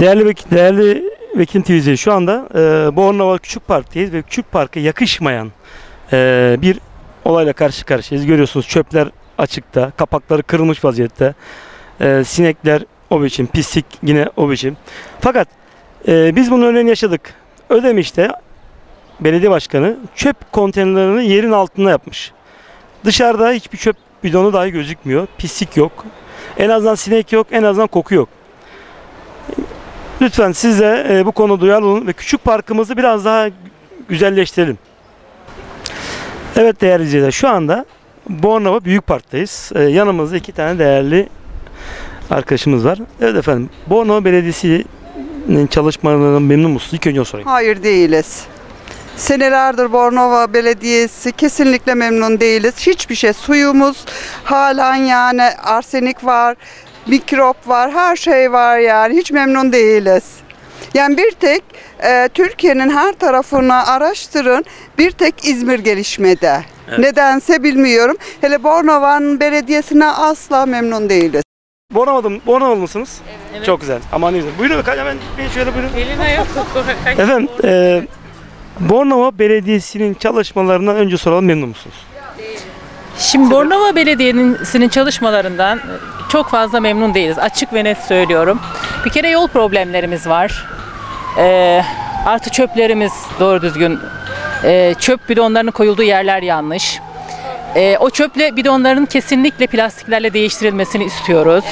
Değerli vek değerli Vekin TV şu anda e, Bornova Küçük Park'tayız ve Küçük Park'a yakışmayan e, bir olayla karşı karşıyayız. Görüyorsunuz çöpler açıkta, kapakları kırılmış vaziyette. E, sinekler o biçim, pislik yine o biçim. Fakat e, biz bunun önüne yaşadık. Ödemiş'te belediye başkanı çöp konteynerlerini yerin altına yapmış. Dışarıda hiçbir çöp bidonu dahi gözükmüyor. Pislik yok. En azından sinek yok, en azından koku yok. Lütfen siz de e, bu konuda duyarlı olun ve küçük parkımızı biraz daha güzelleştirelim. Evet değerli izleyiciler şu anda Bornova Büyük Park'tayız. E, yanımızda iki tane değerli arkadaşımız var. Evet efendim Bornova Belediyesi'nin çalışmalarından memnun musunuz? İlk önce sorayım. Hayır değiliz. Senelerdir Bornova Belediyesi kesinlikle memnun değiliz. Hiçbir şey suyumuz halen yani arsenik var, mikrop var, her şey var yani hiç memnun değiliz. Yani bir tek e, Türkiye'nin her tarafını araştırın bir tek İzmir gelişmede. Nedense bilmiyorum. Hele Bornova'nın belediyesine asla memnun değiliz. Bornova'da Bornovalı mısınız? Evet. Çok güzel. Aman ne güzel. Buyurun bakalım hemen bir şöyle buyurun. Eline yok. Efendim e, Bornova Belediyesi'nin çalışmalarından önce soralım memnun musunuz? Şimdi Bornova Belediyesi'nin çalışmalarından çok fazla memnun değiliz. Açık ve net söylüyorum. Bir kere yol problemlerimiz var. Ee, artı çöplerimiz doğru düzgün. Ee, çöp bidonlarının koyulduğu yerler yanlış. Ee, o çöple bidonların kesinlikle plastiklerle değiştirilmesini istiyoruz.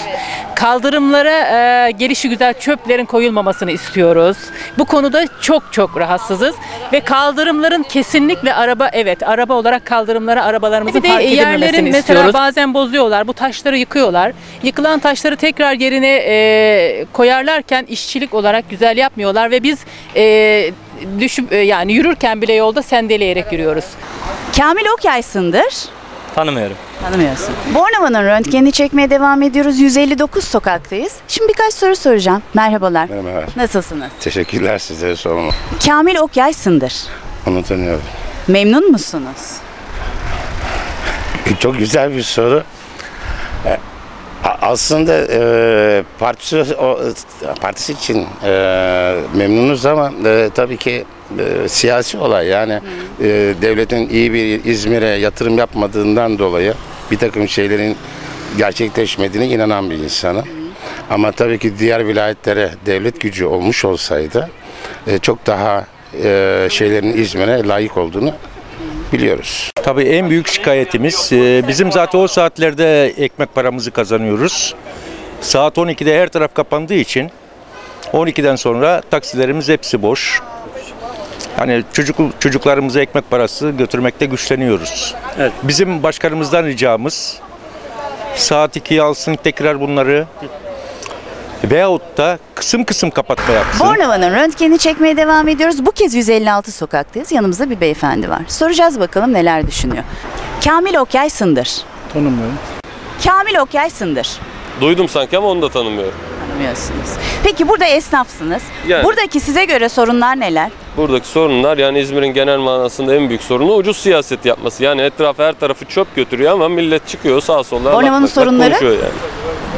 Kaldırımlara e, gelişi güzel çöplerin koyulmamasını istiyoruz. Bu konuda çok çok rahatsızız ve kaldırımların kesinlikle araba evet araba olarak kaldırımlara arabalarımızın Bir de park yerlerin mesela istiyoruz. bazen bozuyorlar. Bu taşları yıkıyorlar. Yıkılan taşları tekrar yerine e, koyarlarken işçilik olarak güzel yapmıyorlar ve biz e, düşüp e, yani yürürken bile yolda sendeleyerek yürüyoruz. Kamil Okyaysın'dır. Tanımıyorum. Tanımıyorsun. Bornova'nın röntgenini çekmeye devam ediyoruz. 159 sokaktayız. Şimdi birkaç soru soracağım. Merhabalar. Merhaba. Nasılsınız? Teşekkürler size sorma. Kamil Okyaysın'dır. Onu tanıyorum. Memnun musunuz? Çok güzel bir soru. E, Aslında e, partisi, o, partisi için e, memnunuz ama e, tabii ki e, siyasi olay yani e, devletin iyi bir İzmir'e yatırım yapmadığından dolayı bir takım şeylerin gerçekleşmediğine inanan bir insanım. Ama tabii ki diğer vilayetlere devlet gücü olmuş olsaydı e, çok daha e, şeylerin İzmir'e layık olduğunu biliyoruz. Tabii en büyük şikayetimiz e, bizim zaten o saatlerde ekmek paramızı kazanıyoruz. Saat 12'de her taraf kapandığı için 12'den sonra taksilerimiz hepsi boş. Hani çocuk çocuklarımıza ekmek parası götürmekte güçleniyoruz. Evet. Bizim başkanımızdan ricamız saat 2'ye alsın tekrar bunları veyahut da kısım kısım kapatma yapsın. Bornova'nın röntgenini çekmeye devam ediyoruz. Bu kez 156 sokaktayız. Yanımızda bir beyefendi var. Soracağız bakalım neler düşünüyor. Kamil Okyaysın'dır. Tanımıyorum. Kamil Okyaysın'dır. Duydum sanki ama onu da tanımıyorum. Tanımıyorsunuz. Peki burada esnafsınız. Yani. Buradaki size göre sorunlar neler? Buradaki sorunlar yani İzmir'in genel manasında en büyük sorunu ucuz siyaset yapması. Yani etrafı her tarafı çöp götürüyor ama millet çıkıyor sağa sola. lak Bornova'nın sorunları? konuşuyor Yani.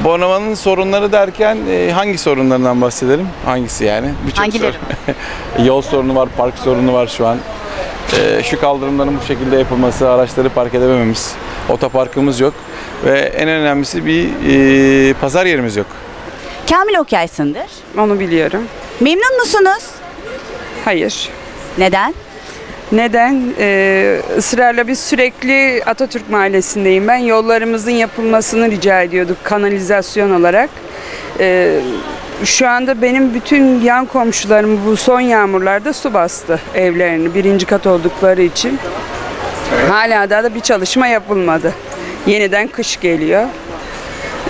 Bornova'nın sorunları derken e, hangi sorunlarından bahsedelim? Hangisi yani? Birçok Hangileri? sorun. Yol sorunu var, park sorunu var şu an. E, şu kaldırımların bu şekilde yapılması, araçları park edemememiz, otoparkımız yok. Ve en önemlisi bir e, pazar yerimiz yok. Kamil Okyaysın'dır. Onu biliyorum. Memnun musunuz? Hayır. Neden? Neden? Ee, ısrarla biz sürekli Atatürk Mahallesi'ndeyim. Ben yollarımızın yapılmasını rica ediyorduk kanalizasyon olarak. Ee, şu anda benim bütün yan komşularım bu son yağmurlarda su bastı evlerini birinci kat oldukları için. Hala daha da bir çalışma yapılmadı. Yeniden kış geliyor.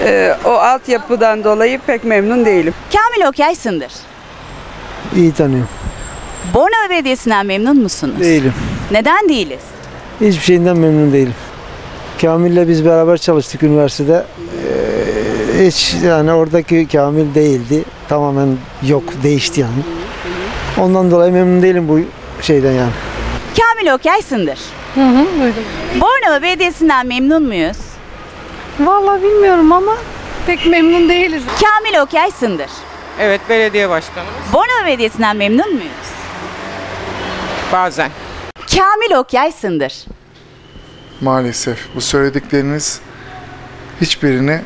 Ee, o altyapıdan dolayı pek memnun değilim. Kamil Okyaysın'dır. İyi tanıyorum. Bornova Belediyesi'nden memnun musunuz? Değilim. Neden değiliz? Hiçbir şeyinden memnun değilim. Kamil'le biz beraber çalıştık üniversitede. Ee, hiç yani oradaki Kamil değildi. Tamamen yok, değişti yani. Ondan dolayı memnun değilim bu şeyden yani. Kamil Okyaysın'dır. Hı hı duydum. Bornova Belediyesi'nden memnun muyuz? Vallahi bilmiyorum ama pek memnun değiliz. Kamil Okyaysın'dır. Evet belediye başkanımız. Bornova Belediyesi'nden memnun muyuz? Bazen. Kamil Okyay Sındır. Maalesef bu söyledikleriniz hiçbirini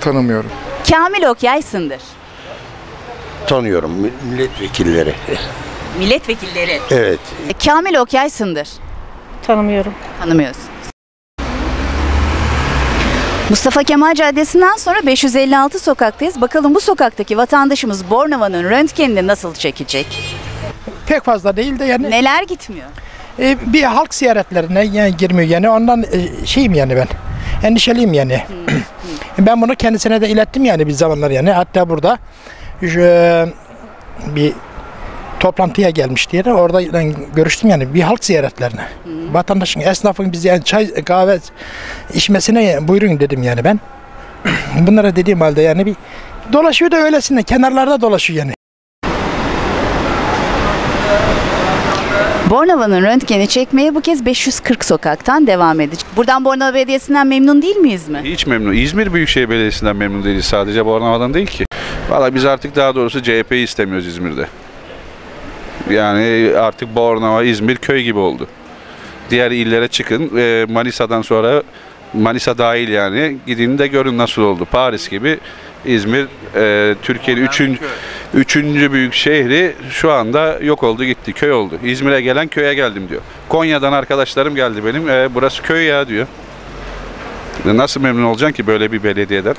tanımıyorum. Kamil Okyay Sındır. Tanıyorum milletvekilleri. Milletvekilleri. Evet. Kamil Okyay Sındır. Tanımıyorum. Tanımıyorsunuz. Mustafa Kemal Caddesi'nden sonra 556 sokaktayız. Bakalım bu sokaktaki vatandaşımız Bornova'nın röntgenini nasıl çekecek? Pek fazla değil de yani Neler gitmiyor? e, bir halk ziyaretlerine yani girmiyor yani ondan e, şeyim yani ben. Endişeliyim yani. ben bunu kendisine de ilettim yani bir zamanlar yani. Hatta burada şu, e, bir toplantıya gelmişti yani orada ben görüştüm yani bir halk ziyaretlerine. Vatandaşın, esnafın biz yani çay, kahve içmesine buyurun dedim yani ben. Bunlara dediğim halde yani bir dolaşıyor da öylesine kenarlarda dolaşıyor yani. Bornova'nın röntgeni çekmeye bu kez 540 sokaktan devam edecek. Buradan Bornova Belediyesi'nden memnun değil miyiz mi? Hiç memnun. İzmir Büyükşehir Belediyesi'nden memnun değiliz. Sadece Bornova'dan değil ki. Valla biz artık daha doğrusu CHP'yi istemiyoruz İzmir'de. Yani artık Bornova, İzmir köy gibi oldu. Diğer illere çıkın. e, Manisa'dan sonra Manisa dahil yani. Gidin de görün nasıl oldu. Paris gibi İzmir e, Türkiye'nin üçüncü, üçüncü büyük şehri şu anda yok oldu gitti. Köy oldu. İzmir'e gelen köye geldim diyor. Konya'dan arkadaşlarım geldi benim. E, burası köy ya diyor. Nasıl memnun olacaksın ki böyle bir belediyeden?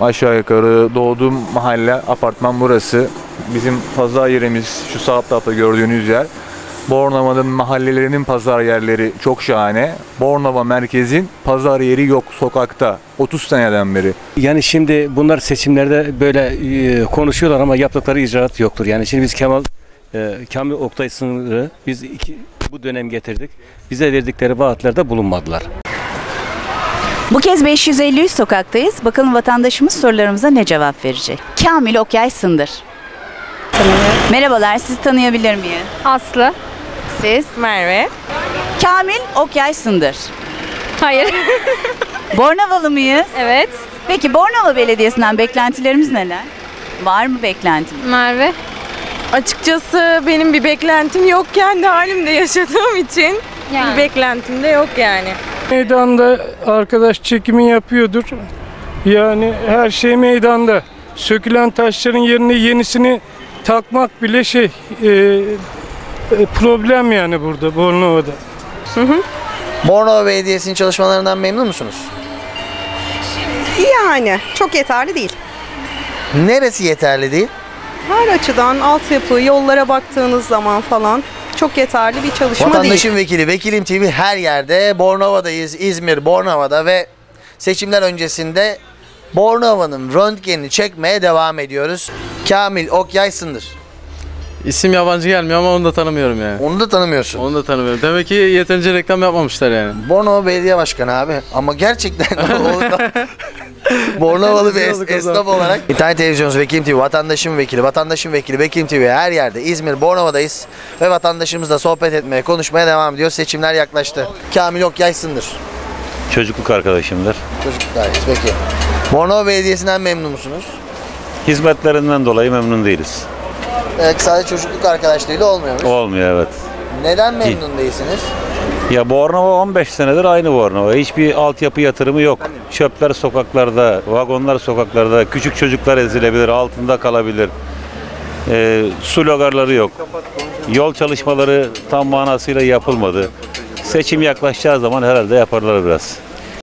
Aşağı yukarı doğduğum mahalle, apartman burası. Bizim pazar yerimiz şu sağ tarafta gördüğünüz yer. Bornova'nın mahallelerinin pazar yerleri çok şahane. Bornova merkezin pazar yeri yok sokakta. 30 seneden beri. Yani şimdi bunlar seçimlerde böyle e, konuşuyorlar ama yaptıkları icraat yoktur. Yani şimdi biz Kemal e, Kamil Oktay sınırı biz iki, bu dönem getirdik. Bize verdikleri vaatlerde bulunmadılar. Bu kez 553 sokaktayız. Bakalım vatandaşımız sorularımıza ne cevap verecek? Kamil Okyay Sındır. Merhabalar, sizi tanıyabilir miyim? Aslı. Siz? Merve. Kamil Okyay Sındır. Hayır. Bornovalı mıyız? Evet. Peki Bornova Belediyesi'nden beklentilerimiz neler? Var mı beklentiniz? Merve. Açıkçası benim bir beklentim yok kendi halimde yaşadığım için. Bir beklentim de yok yani. Meydanda arkadaş çekimi yapıyordur. Yani her şey meydanda. Sökülen taşların yerine yenisini takmak bile şey e, e, problem yani burada Bornova'da. Bornova Belediyesi'nin çalışmalarından memnun musunuz? Yani çok yeterli değil. Neresi yeterli değil? Her açıdan altyapı, yollara baktığınız zaman falan çok yeterli bir çalışma Vatandaşın değil. vekili, Vekilim TV her yerde. Bornova'dayız, İzmir, Bornova'da ve seçimler öncesinde Bornova'nın röntgenini çekmeye devam ediyoruz. Kamil Okyay Sındır. İsim yabancı gelmiyor ama onu da tanımıyorum yani. Onu da tanımıyorsun. Onu da tanımıyorum. Demek ki yeterince reklam yapmamışlar yani. Bornova Belediye Başkanı abi. Ama gerçekten Bornovalı bir es- esnaf olarak. İnternet televizyonumuz Vekilim TV, vatandaşın vekili, vatandaşın vekili, Vekilim TV her yerde. İzmir, Bornova'dayız. Ve vatandaşımızla sohbet etmeye, konuşmaya devam ediyoruz. Seçimler yaklaştı. Kamil Okyay Sındır. Çocukluk arkadaşımdır. Çocukluklardayız. Peki. Bornova Belediyesi'nden memnun musunuz? Hizmetlerinden dolayı memnun değiliz. Ee, sadece çocukluk arkadaşlığıyla olmuyormuş. Olmuyor evet. Neden memnun değilsiniz? Ya Bornova 15 senedir aynı Bornova. Hiçbir altyapı yatırımı yok. Çöpler sokaklarda, vagonlar sokaklarda, küçük çocuklar ezilebilir, altında kalabilir. Ee, su logarları yok. Yol çalışmaları tam manasıyla yapılmadı. Seçim yaklaşacağı zaman herhalde yaparlar biraz.